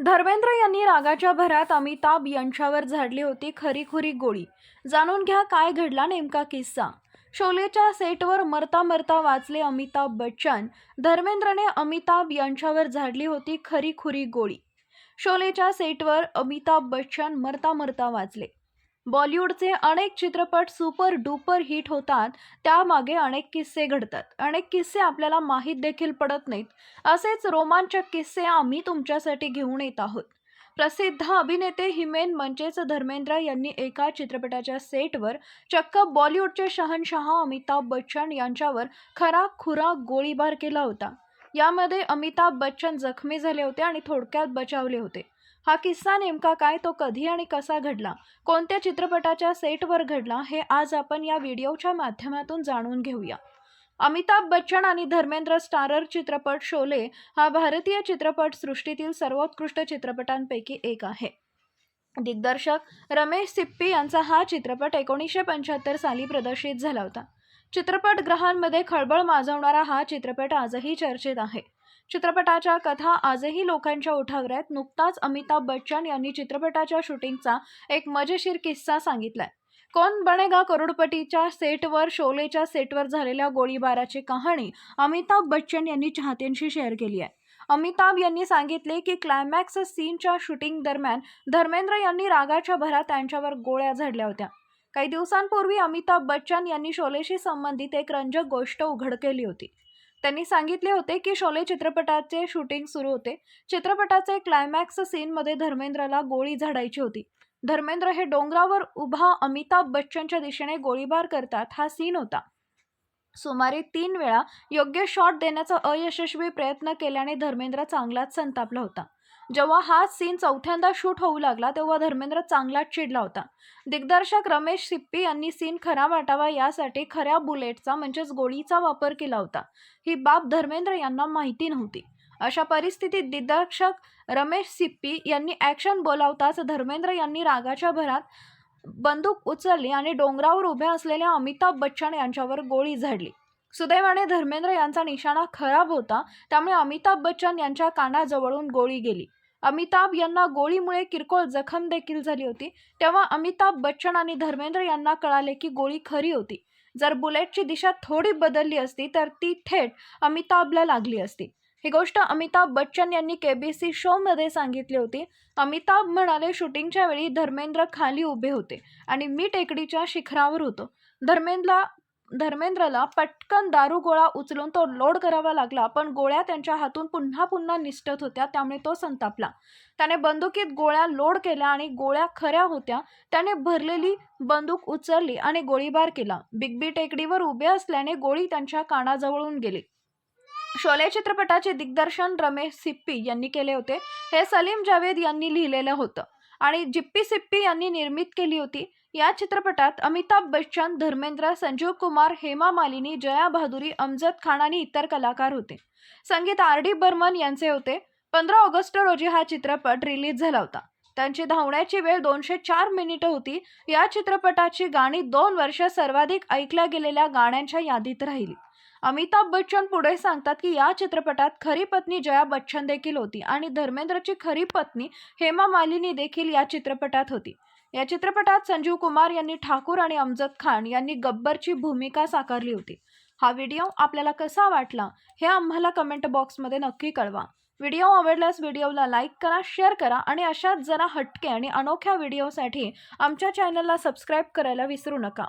धर्मेंद्र यांनी रागाच्या भरात अमिताभ यांच्यावर झाडली होती खरीखुरी गोळी. जाणून घ्या काय घडला नेमका किस्सा. शोलेच्या सेटवर मरता मरता वाचले अमिताभ बच्चन. धर्मेंद्रने अमिताभ यांच्यावर झाडली होती खरीखुरी गोळी. शोलेच्या सेटवर अमिताभ बच्चन मरता मरता वाचले. बॉलिवूडचे अनेक चित्रपट सुपर डुपर हिट होतात. त्यामागे अनेक किस्से घडतात. अनेक किस्से आपल्याला माहीत देखील पडत नाहीत. असेच रोमांचक किस्से आम्ही तुमच्यासाठी घेऊन येत आहोत. प्रसिद्ध अभिनेते हिमेन म्हणजेच धर्मेंद्र यांनी एका चित्रपटाच्या सेटवर चक्क बॉलिवूडचे शहनशाह अमिताभ बच्चन यांच्यावर खरा खुरा गोळीबार केला होता. यामध्ये अमिताभ बच्चन जखमी झाले होते आणि थोडक्यात बचावले होते. हा किस्सा नेमका काय तो कधी आणि कसा घडला कोणत्या चित्रपटाच्या सेटवर घडला हे आज आपण या व्हिडिओच्या माध्यमातून जाणून घेऊया. अमिताभ बच्चन आणि धर्मेंद्र स्टारर चित्रपट शोले हा भारतीय चित्रपट सृष्टीतील सर्वोत्कृष्ट चित्रपटांपैकी एक आहे. दिग्दर्शक रमेश सिप्पी यांचा हा चित्रपट एकोणीसशे पंच्याहत्तर साली प्रदर्शित झाला होता. चित्रपटगृहांमध्ये खळबळ माजवणारा हा चित्रपट आजही चर्चेत आहे. चित्रपटाच्या कथा आजही लोकांच्या उठागऱ्यात आहेत. नुकताच अमिताभ बच्चन यांनी चित्रपटाच्या शूटिंगचा एक मजेशीर किस्सा सांगितलाय. कोण बनेगा करोडपतीच्या सेटवर शोलेच्या सेटवर झालेल्या गोळीबाराची कहाणी अमिताभ बच्चन यांनी चाहत्यांशी शेअर केली आहे. अमिताभ यांनी सांगितले की क्लायमॅक्स सीनच्या शूटिंग दरम्यान धर्मेंद्र यांनी रागाच्या भरात त्यांच्यावर गोळ्या झाडल्या होत्या. काही दिवसांपूर्वी अमिताभ बच्चन यांनी शोलेशी संबंधित एक रंजक गोष्ट उघड केली होती. त्यांनी सांगितले होते की शोले चित्रपटाचे शूटिंग सुरू होते. चित्रपटाचे क्लायमॅक्स सीनमध्ये धर्मेंद्रला गोळी झाडायची होती. धर्मेंद्र हे डोंगरावर उभा अमिताभ बच्चनच्या दिशेने गोळीबार करतात हा सीन होता. सुमारे तीन वेळा योग्य शॉट देण्याचा अयशस्वी प्रयत्न केल्याने धर्मेंद्र चांगलाच संतापला होता. जेव्हा हा सीन चौथ्यांदा शूट होऊ लागला तेव्हा धर्मेंद्र चांगलाच चिडला होता. दिग्दर्शक रमेश सिप्पी यांनी सीन खरा वाटावा यासाठी खऱ्या बुलेटचा म्हणजेच गोळीचा वापर केला होता. ही बाब धर्मेंद्र यांना माहिती नव्हती. अशा परिस्थितीत दिग्दर्शक रमेश सिप्पी यांनी ॲक्शन बोलावताच धर्मेंद्र यांनी रागाच्या भरात बंदूक उचलली आणि डोंगरावर उभ्या असलेल्या अमिताभ बच्चन यांच्यावर गोळी झाडली. सुदैवाने धर्मेंद्र यांचा निशाणा खराब होता त्यामुळे अमिताभ बच्चन यांच्या कानाजवळून गोळी गेली. अमिताभ यांना गोळीमुळे किरकोळ जखम देखील झाली होती. तेव्हा अमिताभ बच्चन आणि धर्मेंद्र यांना कळाले की गोळी खरी होती. जर बुलेटची दिशा थोडी बदलली असती तर ती थेट अमिताभला लागली असती. ही गोष्ट अमिताभ बच्चन यांनी केबीसी शोमध्ये सांगितली होती. अमिताभ म्हणाले शूटिंगच्या वेळी धर्मेंद्र खाली उभे होते आणि मी टेकडीच्या शिखरावर होतो. धर्मेंद्रला धर्मेंद्रला पटकन दारू गोळा उचलून तो लोड करावा लागला पण गोळ्या त्यांच्या हातून पुन्हा पुन्हा निष्ठत होत्या त्यामुळे तो संतापला. त्याने बंदुकीत गोळ्या लोड केल्या आणि गोळ्या खऱ्या होत्या त्याने भरलेली बंदूक उचलली आणि गोळीबार केला. बिग बी टेकडीवर उभे असल्याने गोळी त्यांच्या कानाजवळून गेली. शोले चित्रपटाचे दिग्दर्शन रमेश सिप्पी यांनी केले होते. हे सलीम जावेद यांनी लिहिलेलं होतं. आणि जिप्पी सिप्पी यांनी निर्मित केली होती. या चित्रपटात अमिताभ बच्चन धर्मेंद्र संजीव कुमार हेमा मालिनी जया बहादुरी अमजद खान आणि इतर कलाकार होते. संगीत आर डी बर्मन यांचे होते. पंधरा ऑगस्ट रोजी हा चित्रपट रिलीज झाला होता. त्यांची धावण्याची वेळ दोनशे चार मिनिटं होती. या चित्रपटाची गाणी दोन वर्ष सर्वाधिक ऐकल्या गेलेल्या गाण्यांच्या यादीत राहिली. अमिताभ बच्चन पुढे सांगतात की या चित्रपटात खरी पत्नी जया बच्चन देखील होती आणि धर्मेंद्रची खरी पत्नी हेमा मालिनी देखील या चित्रपटात होती. या चित्रपटात संजीव कुमार यांनी ठाकूर आणि अमजद खान यांनी गब्बरची भूमिका साकारली होती. हा व्हिडिओ आपल्याला कसा वाटला हे आम्हाला कमेंट बॉक्समध्ये नक्की कळवा. व्हिडिओ आवडल्यास व्हिडिओला लाईक करा शेअर करा आणि अशाच जरा हटके आणि अनोख्या व्हिडिओसाठी आमच्या चॅनलला सबस्क्राईब करायला विसरू नका.